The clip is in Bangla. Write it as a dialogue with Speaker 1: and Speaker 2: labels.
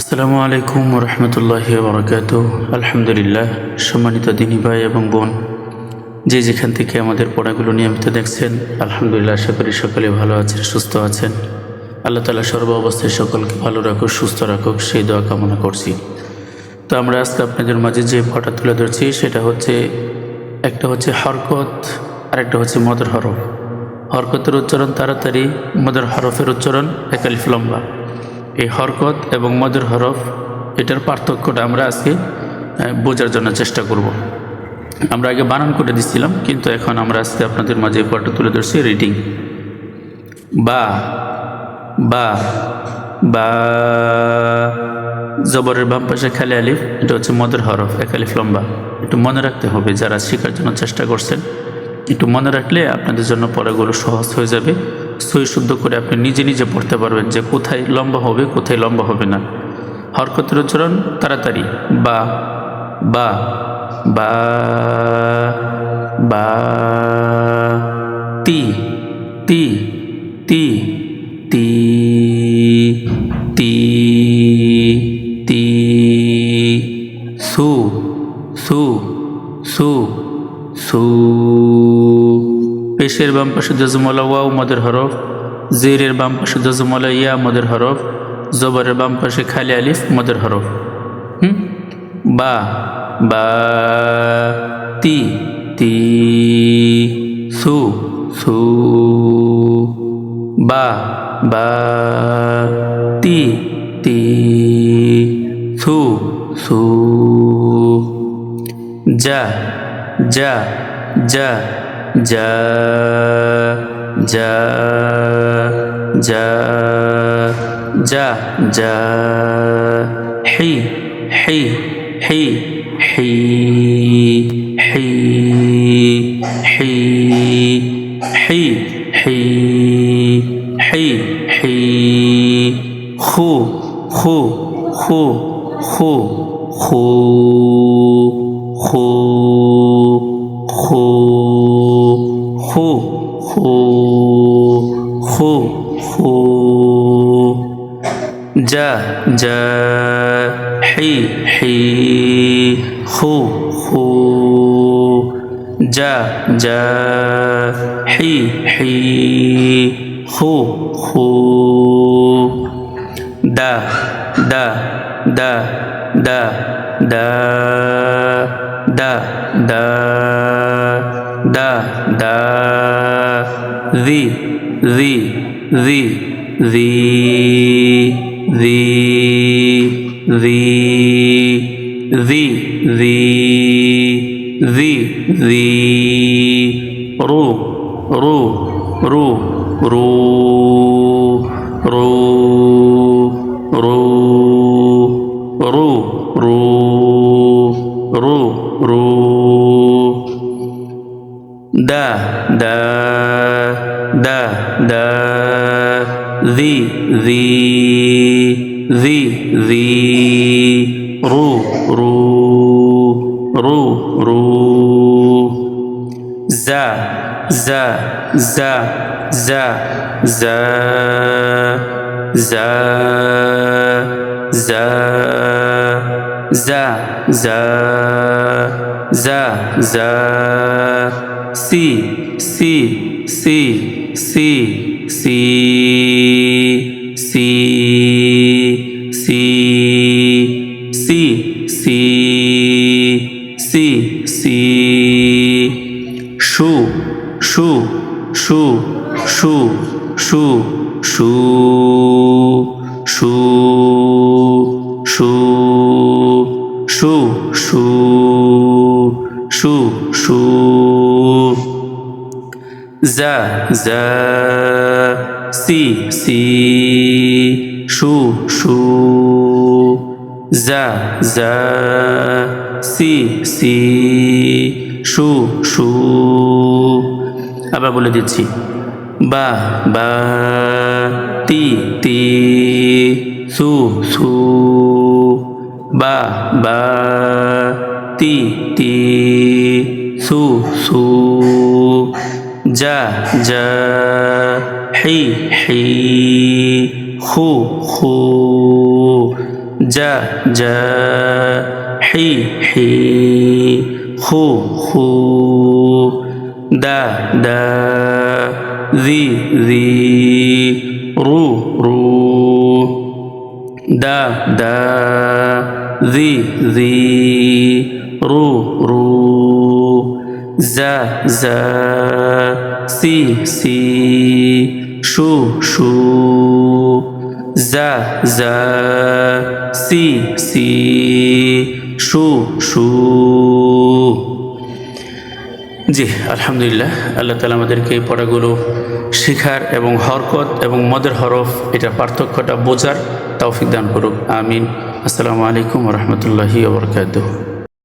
Speaker 1: আসসালামু আলাইকুম রহমতুল্লাহ বরকাত আলহামদুলিল্লাহ, সম্মানিত দিনী ভাই এবং বোন, যে যেখান থেকে আমাদের পড়াগুলো নিয়মিত দেখছেন, আলহামদুলিল্লাহ আশা করি সকলে ভালো আছেন, সুস্থ আছেন। আল্লাহ তালা সর্ব অবস্থায় সকলকে ভালো রাখুক, সুস্থ রাখুক, সেই দোয়া কামনা করছি। তো আমরা আজকে আপনাদের মাঝে যে পড়া তুলে ধরছি, সেটা হচ্ছে, একটা হচ্ছে হরকত আর একটা হচ্ছে মদর হরফ। হরকতের উচ্চারণ তাড়াতাড়ি, মদর হরফের উচ্চারণ একালিফ লম্বা। এই হরকত এবং মদের হরফ, এটার পার্থক্যটা আমরা আজকে বোঝার জন্য চেষ্টা করব। আমরা আগে বানান করে দিচ্ছিলাম কিন্তু এখন আমরা আজকে আপনাদের মাঝে পড়াটা তুলে ধরছি রিডিং বা বা বা, জবরের বাম পাশে খালি আলিফ, এটা হচ্ছে মদের হরফ, এক আলিফ লম্বা। একটু মনে রাখতে হবে যারা শেখার জন্য চেষ্টা করছেন, একটু মনে রাখলে আপনাদের জন্য পড়াগুলো সহজ হয়ে যাবে। শুদ্ধ করে আপনি নিজে নিজে পড়তে পারবেন যে কোথায় লম্বা হবে, কোথায় লম্বা হবে না। হরকতের উচ্চারণ তাড়াতাড়ি। বা বা বা বা, তি তি তি তি তি তি, সু সু সু সু। পেশের বাম পাশে জজমলা ওয়াও, মদের হরফ। জেরের বাম পাশে জজমলা ইয়া, মদের হরফ। জবরের বাম পাশে খালি আলিফ, মদের হরফ। হুম? বা বা, তি তি, সু সু, বা বা, তি তি, সু সু। যা যা যা। যা যা যা যা যা হি হি হি হি হি হি হি হি হি হি খু খু খু খু খু খু খু খু খু খু যা যা হি হি খু খু যা যা হি হি খু খু দা দা দা দা দা দা দা। দা দা রি রি রি রি রি রি রি রি রি রি রু রু রু রু রু রু রু রু রু রু দা দা দা দা রি রি রি রি রু রু রু রু যা যা যা যা যা যা যা যা যা যা যা সি সি সি সি সি সি সি সি সি সি সি শু শু শু শু শু শু শু যা যা সি সি শু শু যা যা সি সি শু শু আবার বলে দিচ্ছি। বা বা, তি তি, সু সু। বা বা, তি তি, সু সু। যা যা হি হি খু খু জা জা হি হি খু খু দা দা ذي ذي রু রু দা দা ذي ذي রু রু যা যা সি সি, সু সু যা যা সি সি, সু সু। জি, আলহামদুলিল্লাহ, আল্লাহ তালা আমাদেরকে এই পড়াগুলো শিখার এবং হরকত এবং মদের হরফ এটা পার্থক্যটা বোঝার তৌফিক দান করুক, আমিন। আসসালামু আলাইকুম রহমতুল্লাহি ওবরকাত